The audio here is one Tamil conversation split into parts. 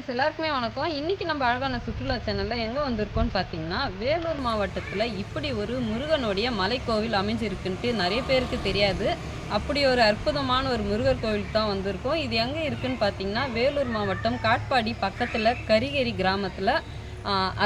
ஃப்ரெண்ட்ஸ் எல்லாருக்குமே வணக்கம். இன்னைக்கு நம்ம அழகான சுற்றுலா சேனலில் எங்கே வந்திருக்கோம்னு பார்த்தீங்கன்னா வேலூர் மாவட்டத்தில் இப்படி ஒரு முருகனுடைய மலைக்கோவில் அமைஞ்சிருக்குன்ட்டு நிறைய பேருக்கு தெரியாது. அப்படி ஒரு அற்புதமான ஒரு முருகர் கோவிலுக்கு தான் வந்திருக்கோம். இது எங்கே இருக்குதுன்னு பார்த்தீங்கன்னா வேலூர் மாவட்டம் காட்பாடி பக்கத்தில் கரிகேரி கிராமத்தில்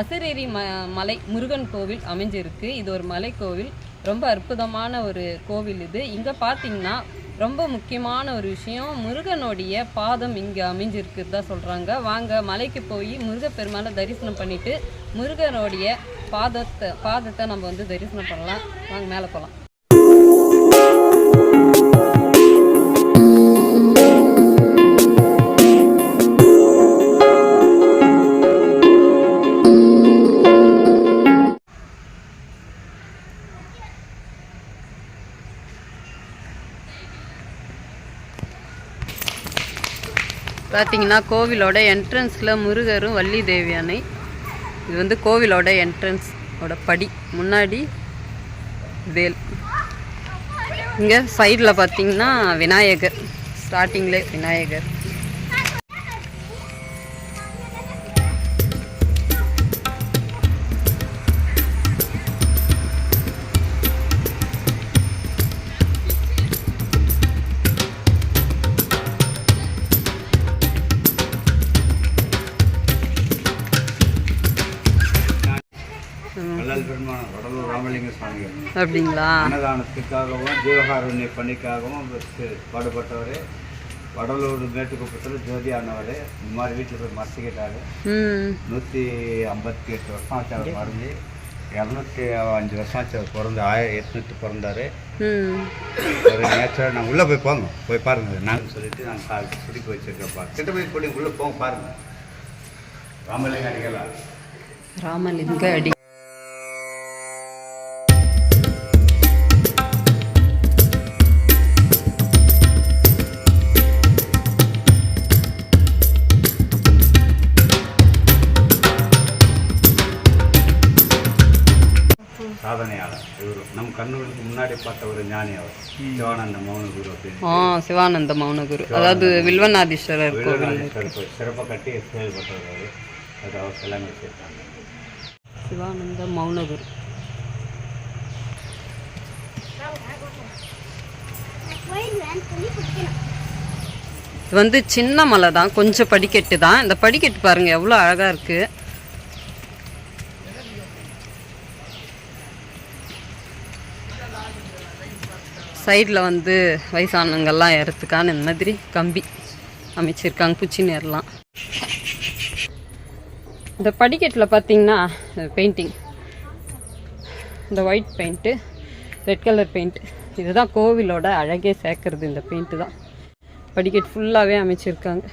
அசிரேரி ம மலை முருகன் கோவில் அமைஞ்சிருக்கு. இது ஒரு மலைக்கோவில். ரொம்ப அற்புதமான ஒரு கோவில் இது. இங்கே பார்த்தீங்கன்னா ரொம்ப முக்கியமான ஒரு விஷயம் முருகனுடைய பாதம் இங்கே அமைஞ்சிருக்குதான் சொல்கிறாங்க வாங்க மலைக்கு போய் முருகப்பெருமாளை தரிசனம் பண்ணிட்டு முருகனுடைய பாதத்தை பாதத்தை நம்ம வந்து தரிசனம் பண்ணலாம். வாங்க மேலே போகலாம் பார்த்தீங்கன்னா கோவிலோட என்ட்ரன்ஸில் முருகரும் வள்ளி தேவியானை இது வந்து கோவிலோட என்ட்ரன்ஸோட படி. முன்னாடி வேல். இங்கே சைடில் பார்த்தீங்கன்னா விநாயகர். ஸ்டார்டிங்கில் விநாயகர். அப்படிங்களா அன்னதானத்துக்காகவும் ஜீவகாருண்ய பணிக்காகவும் பாடுபட்டவர் வடலூர் மேட்டுக்குப்பத்தில் ஜோதி ஆனவர் இந்த மாதிரி வீட்டில் போய் மறைச்சிக்கிட்டாரு. நூற்றி ஐம்பத்தி எட்டு வருஷம் ஆச்சு அவர் மறைஞ்சு. இரநூத்தி அஞ்சு வருஷம் ஆச்சு அவர் பிறந்து ஆயிரம் எட்நூற்றி பிறந்தார். ஒரு நேச்சுரல் நாங்கள் உள்ளே போய் போங்க போய் பாருங்கள் நாங்கள் சொல்லிட்டு நாங்கள் கால் சுடிக்க வச்சுருக்கப்பா கிட்ட போய் போய் உள்ளே போங்க பாருங்கள் ராமலிங்க அடிகளா ராமலிங்க அடி கண்ணுகளுக்கு முன்னாடி பார்த்த ஒரு ஞானி அவர். சிவானந்த மௌன குரு அப்படின்னு ஆ சிவானந்த மௌனகுரு. அதாவது வில்வநாதீஸ்வரர் கோவில். சிறப்பாக கட்டி செயல்பட்டவர் அவர். அது அவர் எல்லாமே வச்சிருக்காங்க. சிவானந்த மௌனகுரு. இது வந்து சின்ன மலை தான். கொஞ்சம் படிக்கட்டு தான். இந்த படிக்கட்டு பாருங்க எவ்வளோ அழகா இருக்கு. சைடில் வந்து வயசானவங்கெல்லாம் ஏறத்துக்கான இந்த மாதிரி கம்பி அமைச்சிருக்காங்க பூச்சி நேரலாம். இந்த படிக்கட்டில் பார்த்தீங்கன்னா பெயிண்டிங் இந்த white paint red colour paint இதுதான் கோவிலோட அழகே சேர்க்கறது இந்த பெயிண்ட்டு தான். படிக்கட்டு ஃபுல்லாகவே அமைச்சிருக்காங்க.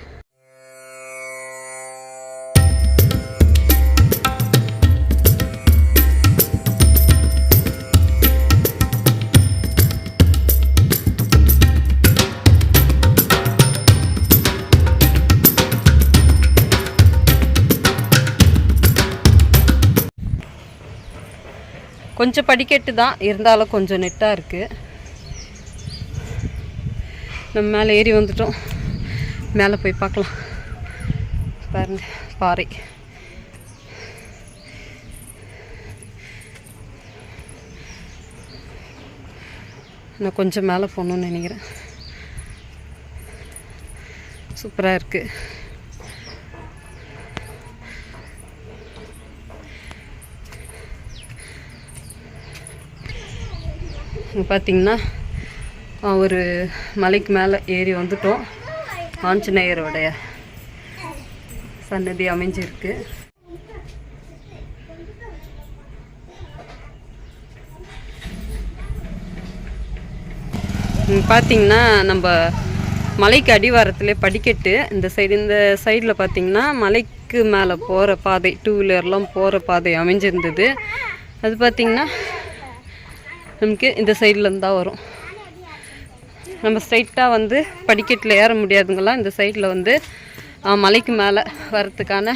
கொஞ்சம் படிக்கட்டு தான். இருந்தாலும் கொஞ்சம் நெட்டாக இருக்குது நம்ம மேலே ஏறி வந்துட்டோம். மேலே போய் பார்க்கலாம். பாருங்க பாறை. நான் கொஞ்சம் மேலே போகணுன்னு நினைக்கிறேன். சூப்பராக இருக்குது பார்த்திங்கன்னா ஒரு மலைக்கு மேலே ஏறி வந்துட்டோம். ஆஞ்சநேயரோடைய சன்னதி அமைஞ்சிருக்கு. பார்த்திங்கன்னா பார்த்தீங்கன்னா நம்ம மலைக்கு அடிவாரத்திலே படிக்கட்டு. இந்த சைடு இந்த சைடில் பார்த்தீங்கன்னா மலைக்கு மேலே போகிற பாதை டூ வீலர்லாம் போகிற பாதை அமைஞ்சிருந்தது. அது பார்த்தீங்கன்னா நமக்கு இந்த சைட்லேருந்து தான் வரும். நம்ம ஸ்ட்ரைட்டாக வந்து படிக்கட்டில் ஏற முடியாதுங்களாம் இந்த சைடில் வந்து மலைக்கு மேலே வரத்துக்கான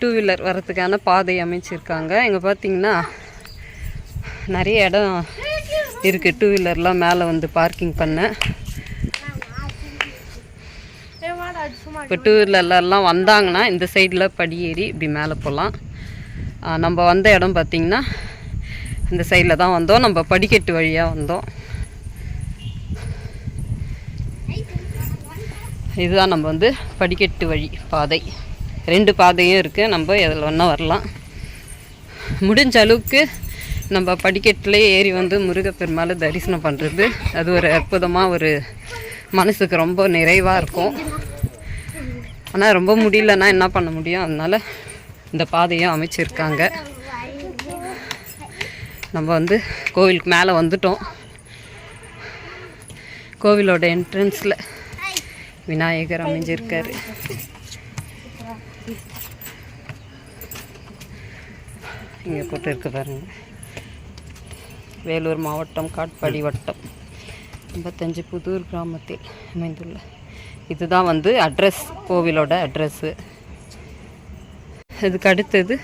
டூ வீலர் வரத்துக்கான பாதை அமைச்சிருக்காங்க. இங்கே பார்த்தீங்கன்னா நிறைய இடம் இருக்குது டூ வீலர்லாம் மேலே வந்து பார்க்கிங் பண்ண. இப்போ டூ வீலர்லாம் வந்தாங்கன்னா இந்த சைடில் படியேறி இப்படி மேலே போகலாம். நம்ம வந்த இடம் பார்த்திங்கன்னா இந்த சைடில் தான் வந்தோம். நம்ம படிக்கட்டு வழியாக வந்தோம். இதுதான் நம்ம வந்து படிக்கட்டு வழி பாதை. ரெண்டு பாதையும் இருக்குது நம்ம எதில் வேணால் வரலாம். முடிஞ்ச அளவுக்கு நம்ம படிக்கட்டுலேயே ஏறி வந்து முருகப்பெருமாளை தரிசனம் பண்ணுறது அது ஒரு அற்புதமாக ஒரு மனசுக்கு ரொம்ப நிறைவாக இருக்கும். ஆனால் ரொம்ப முடியலன்னா என்ன பண்ண முடியும்? அதனால் இந்த பாதையும் அமைச்சிருக்காங்க. நம்ம வந்து கோவிலுக்கு மேலே வந்துட்டோம். கோவிலோட என்ட்ரன்ஸில் விநாயகர் அமைஞ்சிருக்காரு. இங்கே போட்டு இருக்கு பாருங்க. வேலூர் மாவட்டம் காட்பாடி வட்டம். ஐம்பத்தஞ்சு புதூர் கிராமத்தில் அமைந்துள்ள. இதுதான் வந்து அட்ரஸ் கோவிலோட அட்ரஸ்ஸு இதுக்கு அடுத்தது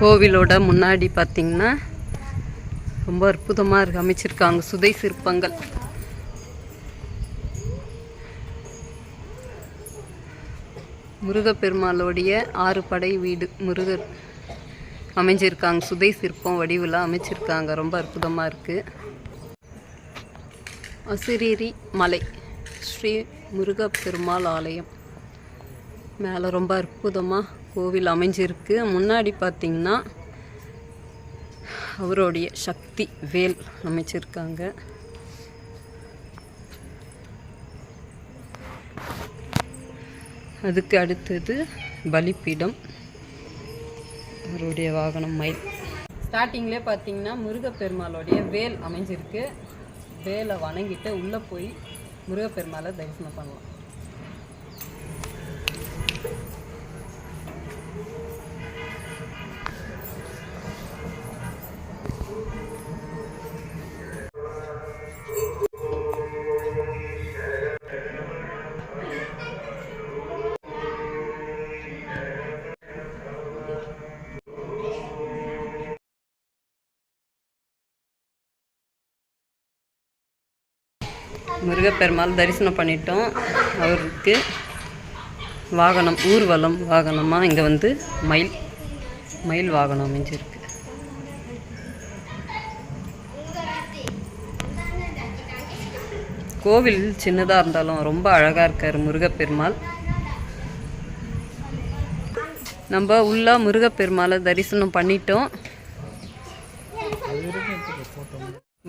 கோவிலோட முன்னாடி பார்த்தீங்கன்னா ரொம்ப அற்புதமாக இருக்கு. அமைச்சிருக்காங்க. சுதை சிற்பங்கள். முருகப்பெருமாளோடைய ஆறு படை வீடு. முருகர் அமைஞ்சிருக்காங்க. சுதை சிற்பம் வடிவில் அமைச்சிருக்காங்க. ரொம்ப அற்புதமாக இருக்குது அசிரீரி மலை. ஸ்ரீ முருகப்பெருமாள் ஆலயம். மேலே ரொம்ப அற்புதமாக கோவில் அமைஞ்சிருக்கு. முன்னாடி பார்த்தீங்கன்னா அவருடைய சக்தி வேல் அமைச்சிருக்காங்க. அதுக்கு அடுத்தது பலிப்பீடம் அவருடைய வாகனம் மயில். ஸ்டார்டிங்லேயே பார்த்தீங்கன்னா முருகப்பெருமாளுடைய வேல் அமைஞ்சிருக்கு. வேலை வணங்கிட்டு உள்ளே போய் முருகப்பெருமாளை தரிசனம் பண்ணலாம். முருகப்பெருமாள் தரிசனம் பண்ணிட்டோம். அவருக்கு வாகனம் ஊர்வலம் வாகனமாக இங்கே வந்து மயில் மயில் வாகனம் அமைஞ்சிருக்கு. கோவில் சின்னதாக இருந்தாலும் ரொம்ப அழகாக இருக்கார் முருகப்பெருமாள். நம்ம உள்ள முருகப்பெருமாளை தரிசனம் பண்ணிட்டோம்.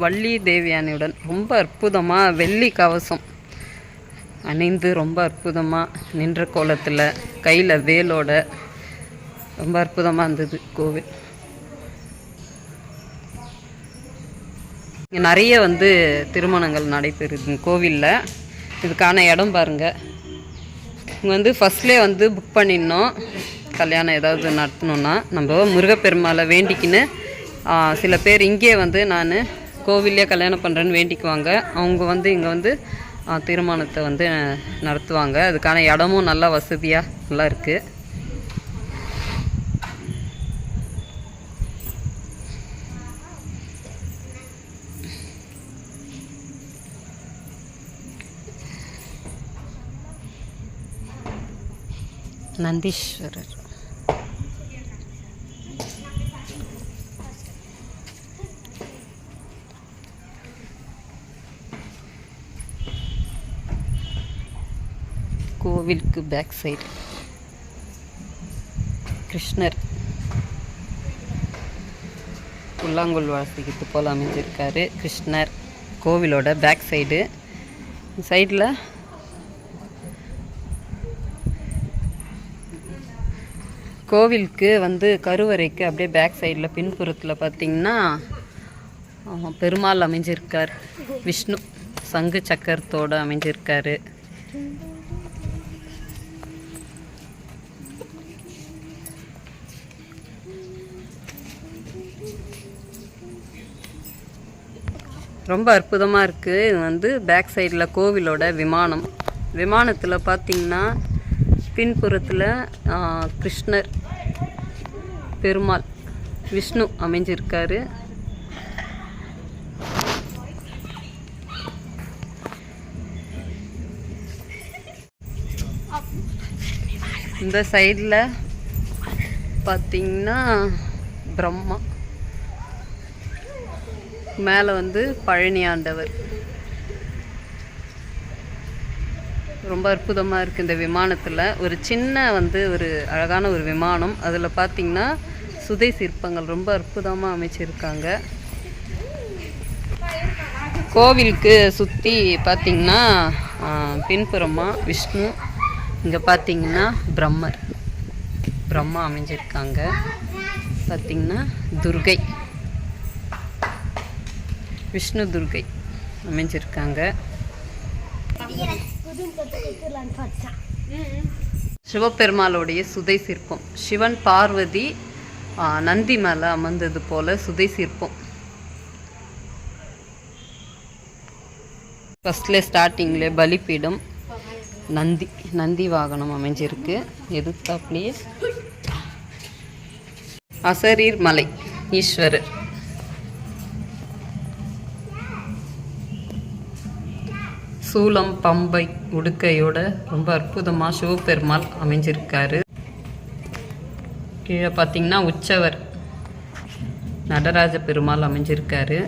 வள்ளி தேவியானியுடன் ரொம்ப அற்புதமாக வெள்ளி கவசம் அணிந்து ரொம்ப அற்புதமாக நின்ற கோலத்தில் கையில் வேலோட ரொம்ப அற்புதமாக இருந்தது கோவில். இங்கே நிறைய வந்து திருமணங்கள் நடைபெறுது கோவிலில். இதுக்கான இடம் பாருங்கள் இங்கே வந்து ஃபஸ்ட்லேயே வந்து புக் பண்ணிடணும் கல்யாணம் ஏதாவது நடத்தணுன்னா நம்ம முருகப்பெருமாளை வேண்டிக்கின்னு சில பேர் இங்கே வந்து நான் கோவில்லே கல்யாணம் பண்ணுறேன்னு வேண்டிக்குவாங்க. அவங்க வந்து இங்கே வந்து திருமணத்தை வந்து நடத்துவாங்க. அதுக்கான இடமும் நல்லா வசதியாக நல்லா இருக்குது நந்தீஸ்வரர். கோவிலுக்கு பேக் சைடு கிருஷ்ணர் புல்லாங்குழல் வாசிக்கிறது போல் அமைஞ்சிருக்காரு. கிருஷ்ணர் கோவிலோட பேக் சைடு சைடில் கோவிலுக்கு வந்து கருவறைக்கு அப்படியே பேக் சைடில் பின்புறத்தில் பார்த்தீங்கன்னா பெருமாள் அமைஞ்சிருக்கார். விஷ்ணு சங்கு சக்கரத்தோடு அமைஞ்சிருக்காரு. ரொம்ப அற்புதமாக இருக்குது இது வந்து பேக் சைடில் கோவிலோட விமானம். விமானத்தில் பார்த்தீங்கன்னா பின்புறத்தில் கிருஷ்ணர் பெருமாள் விஷ்ணு அமைஞ்சிருக்காரு. இந்த சைடில் பார்த்தீங்கன்னா பிரம்மா. மேலே வந்து பழனி ஆண்டவர். ரொம்ப அற்புதமாக இருக்குது இந்த விமானத்தில். ஒரு சின்ன வந்து ஒரு அழகான ஒரு விமானம். அதில் பார்த்திங்கன்னா சுதை சிற்பங்கள் ரொம்ப அற்புதமாக அமைச்சிருக்காங்க. கோவிலுக்கு சுற்றி பார்த்திங்கன்னா பின்புறமாக விஷ்ணு இங்கே பார்த்தீங்கன்னா பிரம்மர். பிரம்மா அமைஞ்சிருக்காங்க. பார்த்திங்கன்னா துர்கை. விஷ்ணு துர்கை அமைஞ்சிருக்காங்க. சிவபெருமாளுடைய சுதை சிற்பம். சிவன் பார்வதி நந்தி மேலே அமர்ந்தது போல சுதை சிற்பம். ஃபஸ்ட்ல ஸ்டார்டிங்ல பலிப்பீடம் நந்தி நந்தி வாகனம் அமைஞ்சிருக்கு. எதிர்த்தாப்புலேயே அசரீர் மலை ஈஸ்வரர். சூலம் பம்பை உடுக்கையோட ரொம்ப அற்புதமாக சிவபெருமாள் அமைஞ்சிருக்காரு. கீழே பார்த்தீங்கன்னா உற்சவர் நடராஜ பெருமாள் அமைஞ்சிருக்காரு.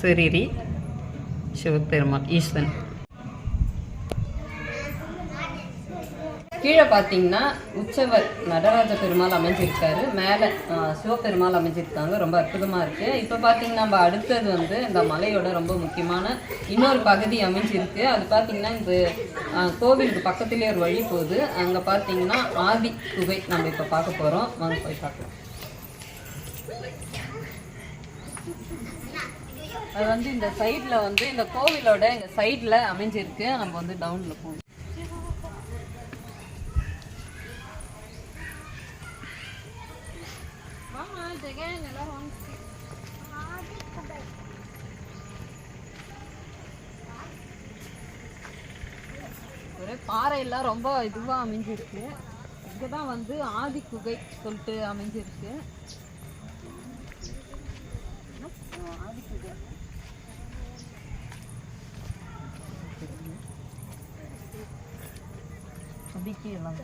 சிறிரி சிவபெருமாள் ஈஸ்வன் கீழே பார்த்தீங்கன்னா உற்சவர் நடராஜ பெருமாள் அமைஞ்சிருக்காரு. மேலே சிவபெருமாள் அமைஞ்சிருக்காங்க. ரொம்ப அற்புதமாக இருக்குது இப்போ பார்த்தீங்கன்னா நம்ம அடுத்தது வந்து இந்த மலையோட ரொம்ப முக்கியமான இன்னொரு பகுதி அமைஞ்சிருக்கு. அது பார்த்தீங்கன்னா இந்த கோவிலுக்கு பக்கத்துலேயே ஒரு வழி போகுது. அங்கே பார்த்தீங்கன்னா ஆதி குகை நம்ம இப்போ பார்க்க போகிறோம் வாங்க போய் பார்க்கலாம். அது வந்து இந்த சைடில் வந்து இந்த கோவிலோட இந்த சைடில் அமைஞ்சிருக்கு. நம்ம வந்து டவுனில் போகணும். ஒரே பாறையெல்லாம் ரொம்ப இதுவாக அமைஞ்சிருக்கு. இங்கே தான் வந்து ஆதி குகை சொல்லிட்டு அமைஞ்சிருக்கு. ஆதி குகை. அடிக்கி எல்லாம்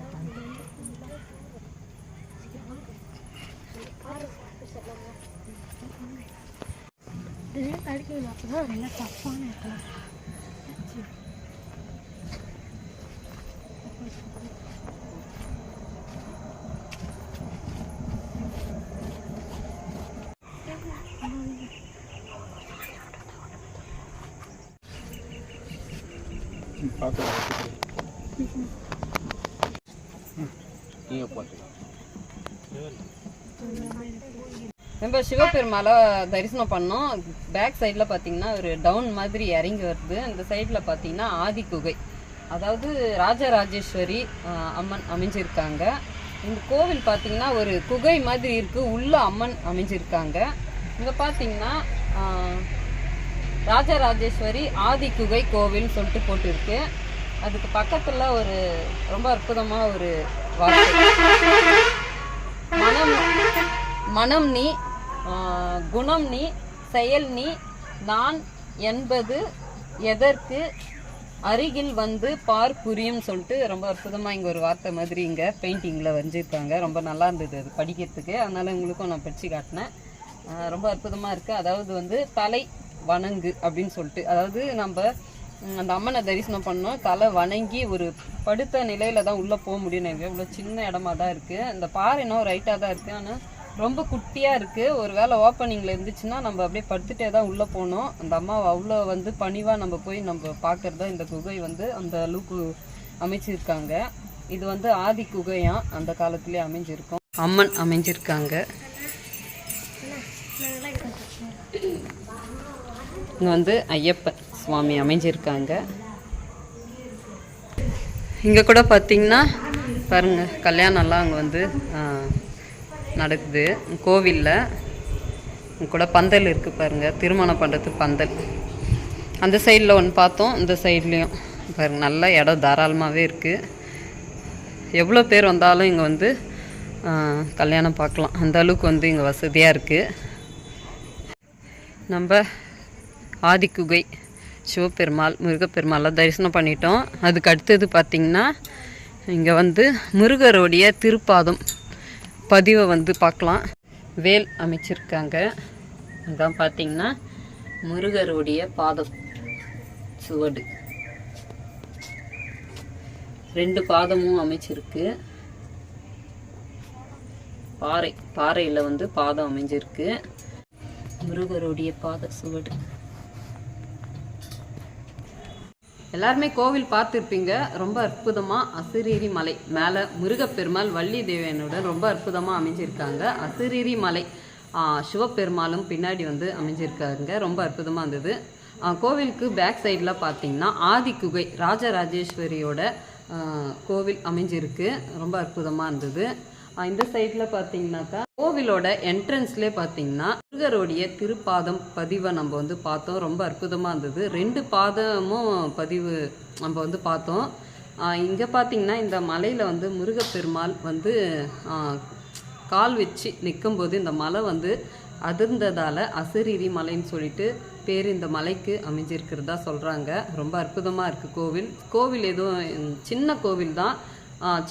நிறைய கிடைக்குது அப்போதான் நல்ல டஃப்பான இடத்துல பார்த்து நீங்கள் பார்த்துக்கலாம் நம்ம சிவபெருமாளை தரிசனம் பண்ணோம். பேக் சைடில் பார்த்தீங்கன்னா ஒரு டவுன் மாதிரி இறங்கி வருது. அந்த சைடில் பார்த்தீங்கன்னா ஆதி குகை. அதாவது ராஜராஜேஸ்வரி அம்மன் அமைஞ்சிருக்காங்க. இந்த கோவில் பார்த்தீங்கன்னா ஒரு குகை மாதிரி இருக்குது உள்ள அம்மன் அமைஞ்சிருக்காங்க. இங்கே பார்த்தீங்கன்னா ராஜராஜேஸ்வரி ஆதி குகை கோவில்னு சொல்லிட்டு போட்டிருக்கு. அதுக்கு பக்கத்தில் ஒரு ரொம்ப அற்புதமாக ஒரு வார்த்தை மனம் மனம் நீ குணம் நீ செயல் நீ நான் என்பது எதற்கு அருகில் வந்து பார் புரியும் சொல்லிட்டு ரொம்ப அற்புதமாக இங்கே ஒரு வார்த்தை மாதிரி இங்கே பெயிண்டிங்கில் வரைஞ்சிருக்காங்க ரொம்ப நல்லா இருந்தது அது படிக்கிறதுக்கு. அதனால் உங்களுக்கும் நான் படித்து காட்டினேன். ரொம்ப அற்புதமாக இருக்குது அதாவது வந்து தலை வணங்கு அப்படின்னு சொல்லிட்டு. அதாவது நம்ம அந்த அம்மனை தரிசனம் பண்ணோம். தலை வணங்கி ஒரு படுத்த நிலையில் தான் உள்ளே போக முடியும். எவ்வளோ சின்ன இடமா தான் இருக்குது அந்த பாறை இன்னும் ரைட்டாக தான் இருக்குது ஆனால் ரொம்ப குட்டியாக இருக்குது ஒரு வேளை ஓப்பனிங்கில் இருந்துச்சுன்னா நம்ம அப்படியே படுத்துட்டே தான் உள்ளே போனோம். அந்த அம்மாவை அவ்வளோ வந்து பணிவாக நம்ம போய் நம்ம பார்க்குறதா இந்த குகை வந்து அந்த அளவுக்கு அமைச்சிருக்காங்க. இது வந்து ஆதி குகையாம் அந்த காலத்துலேயே அமைஞ்சிருக்கும். அம்மன் அமைஞ்சிருக்காங்க. இங்கே வந்து ஐயப்பன் சுவாமி அமைஞ்சிருக்காங்க. இங்கே கூட பார்த்தீங்கன்னா பாருங்கள் கல்யாணம்லாம் அங்கே வந்து நடக்குது. கோவிலில் கூட பந்தல் இருக்குது பாருங்கள் திருமணம் பண்ணுறது பந்தல். அந்த சைடில் ஒன்று பார்த்தோம். இந்த சைட்லேயும் பாருங்க நல்ல இடம் தாராளமாகவே இருக்குது எவ்வளோ பேர் வந்தாலும் இங்கே வந்து கல்யாணம் பார்க்கலாம். அந்த அளவுக்கு வந்து இங்கே வசதியாக இருக்குது நம்ம ஆதிக்குகை சிவபெருமாள் முருகப்பெருமாளை தரிசனம் பண்ணிட்டோம். அதுக்கு அடுத்தது பார்த்திங்கன்னா இங்கே வந்து முருகருடைய திருப்பாதம். பதிவை வந்து பார்க்கலாம். வேல் அமைச்சிருக்காங்க. அதான் பார்த்தீங்கன்னா முருகருடைய பாத சுவடு. ரெண்டு பாதமும் அமைச்சிருக்கு. பாறை பாறையில் வந்து பாதம் அமைஞ்சிருக்கு. முருகருடைய பாத சுவடு. எல்லாருமே கோவில் பார்த்துருப்பீங்க. ரொம்ப அற்புதமாக அசிரீரி மலை மேலே முருகப்பெருமாள் வள்ளி தேவியனுடன் ரொம்ப அற்புதமாக அமைஞ்சிருக்காங்க. அசிரீரி மலை சிவப்பெருமாளும் சிவபெருமாளும் பின்னாடி வந்து அமைஞ்சிருக்காங்க. ரொம்ப அற்புதமாக இருந்தது. கோவிலுக்கு பேக் சைடில் பார்த்தீங்கன்னா ஆதிக்குகை ராஜராஜேஸ்வரியோட கோவில் அமைஞ்சிருக்கு. ரொம்ப அற்புதமாக இருந்தது. இந்த சைடில் பார்த்தீங்கன்னாக்கா கோவிலோட என்ட்ரன்ஸ்லேயே பார்த்தீங்கன்னா முருகருடைய திருப்பாதம் பதிவை நம்ம வந்து பார்த்தோம். ரொம்ப அற்புதமாக இருந்தது. ரெண்டு பாதமும் பதிவு நம்ம வந்து பார்த்தோம். இங்கே பார்த்தீங்கன்னா இந்த மலையில் வந்து முருகப்பெருமாள் வந்து கால் வச்சு நிற்கும்போது இந்த மலை வந்து அதிர்ந்ததால் அசரீரி மலைன்னு சொல்லிட்டு பேர் இந்த மலைக்கு அமைஞ்சிருக்கிறதா சொல்கிறாங்க ரொம்ப அற்புதமாக இருக்குது கோவில். கோவில் எதுவும் சின்ன கோவில் தான்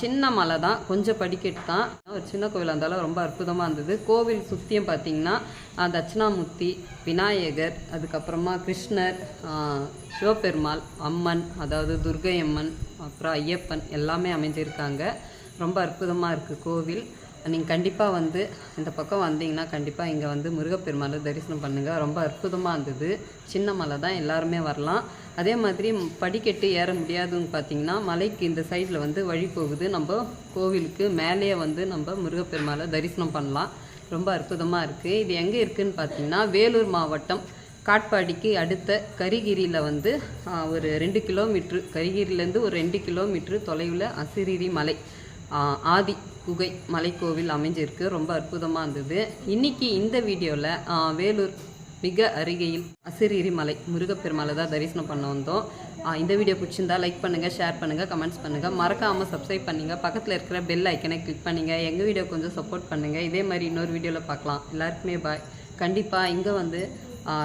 சின்ன மலை தான். கொஞ்சம் படிக்கட்டு தான். ஒரு சின்ன கோவில் இருந்தாலும் ரொம்ப அற்புதமாக இருந்தது. கோவில் சுற்றியும் பார்த்தீங்கன்னா தட்சிணாமூர்த்தி விநாயகர் அதுக்கப்புறமா கிருஷ்ணர் சிவபெருமாள் அம்மன் அதாவது துர்கை அம்மன் அப்புறம் ஐயப்பன் எல்லாமே அமைஞ்சிருக்காங்க. ரொம்ப அற்புதமாக இருக்குது கோவில். நீங்கள் கண்டிப்பாக வந்து இந்த பக்கம் வந்தீங்கன்னா கண்டிப்பாக இங்கே வந்து முருகப்பெருமாளை தரிசனம் பண்ணுங்கள் ரொம்ப அற்புதமாக இருந்தது. சின்ன மலை தான் எல்லாருமே வரலாம். அதே மாதிரி படிக்கட்டு ஏற முடியாதுன்னு பார்த்தீங்கன்னா மலைக்கு இந்த சைடில் வந்து வழி போகுது. நம்ம கோவிலுக்கு மேலேயே வந்து நம்ம முருகப்பெருமாளை தரிசனம் பண்ணலாம். ரொம்ப அற்புதமாக இருக்குது இது எங்கே இருக்குதுன்னு பார்த்தீங்கன்னா வேலூர் மாவட்டம் காட்பாடிக்கு அடுத்த கரிகிரியில் வந்து ஒரு ரெண்டு கிலோமீட்ரு கரிகிரிலேருந்து ஒரு ரெண்டு கிலோமீட்ரு தொலைவில் அசிரிரி மலை. ஆதி குகை மலைக்கோவில் அமைஞ்சிருக்கு. ரொம்ப அற்புதமாக இருந்தது. இன்னைக்கு இந்த வீடியோவில் வேலூர் மிக அருகையில் அசிரிரி மலை முருகப்பெருமாளை தான் தரிசனம் பண்ண வந்தோம். இந்த வீடியோ பிடிச்சிருந்தா லைக் பண்ணுங்கள் ஷேர் பண்ணுங்கள் கமெண்ட்ஸ் பண்ணுங்கள் மறக்காமல் சப்ஸ்கிரைப் பண்ணுங்கள் பக்கத்தில் இருக்கிற பெல் ஐக்கனை கிளிக் பண்ணுங்க. எங்கள் வீடியோ கொஞ்சம் சப்போர்ட் பண்ணுங்கள் இதே மாதிரி இன்னொரு வீடியோவில் பார்க்கலாம். எல்லாருக்குமே பாய் கண்டிப்பாக இங்கே வந்து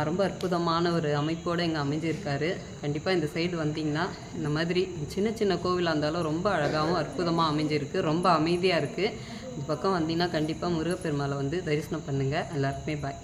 ரொம்ப அற்புதமான ஒரு அமைப்போடு இங்கே அமைஞ்சிருக்காரு. கண்டிப்பாக இந்த சைடு வந்தீங்கன்னா இந்த மாதிரி சின்ன சின்ன கோவிலாக இருந்தாலும் ரொம்ப அழகாகவும் அற்புதமாக அமைஞ்சிருக்கு. ரொம்ப அமைதியாக இருக்குது இந்த பக்கம் வந்தீங்கன்னா கண்டிப்பாக முருகப்பெருமாளை வந்து தரிசனம் பண்ணுங்கள் எல்லாருக்குமே பாய்